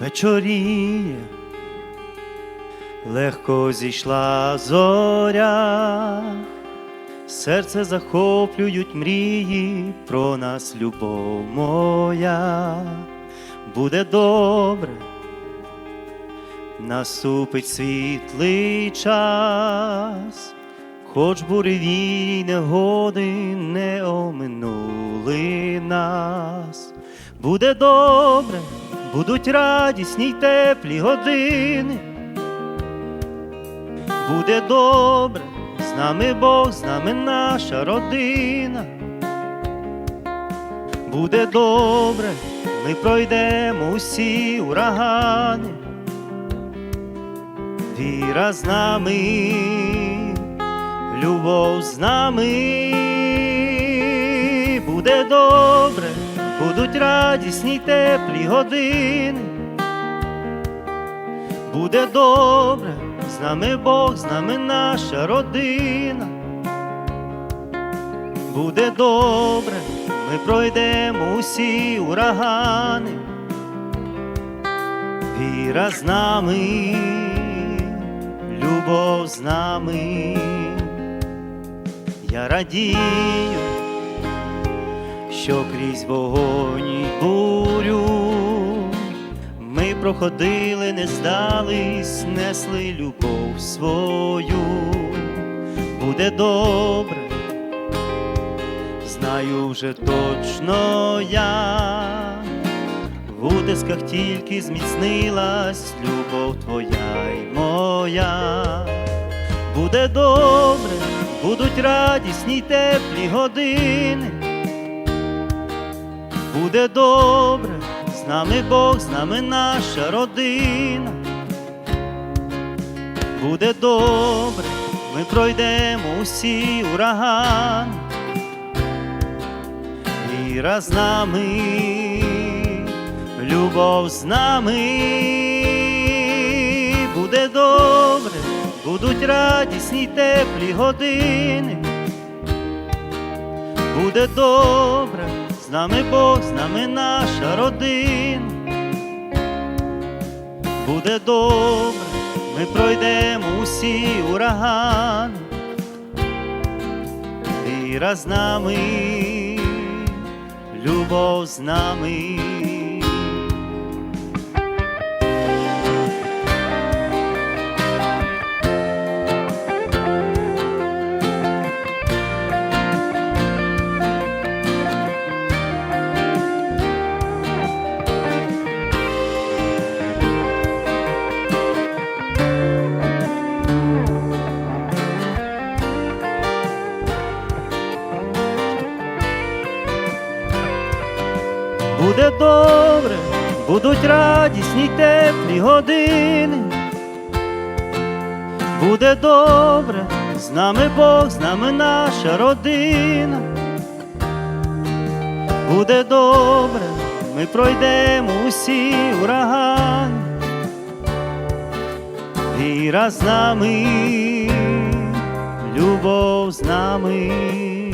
вечоріє, легко зійшла зоря, серце захоплюють мрії про нас, любов моя, буде добре, наступить світлий час. Хоч буревій негоди не оминули нас, буде добре, будуть радісні й теплі години. Буде добре, з нами Бог, з нами наша родина. Буде добре, ми пройдемо усі урагани. Віра з нами любов з нами буде добре, будуть радісні й теплі години. Буде добре, з нами Бог, з нами наша родина. Буде добре, ми пройдемо усі урагани. Віра з нами, любов з нами я радію, що крізь вогонь і бурю ми проходили, не здались, несли любов свою, буде добре, знаю вже точно я. В утисках тільки зміцнилась любов твоя й моя, буде добре, будуть радісні й теплі години. Буде добре, з нами Бог, з нами наша родина. Буде добре, ми пройдемо усі урагани. Віра з нами, любов з нами, буде добре, будуть радісні теплі години. Буде добре, з нами Бог, з нами наша родина. Буде добре, ми пройдемо усі урагани. Віра з нами, любов з нами. Буде добре, будуть радісні й теплі години. Буде добре, з нами Бог, з нами наша родина. Буде добре, ми пройдемо усі урагани. Віра з нами, любов з нами.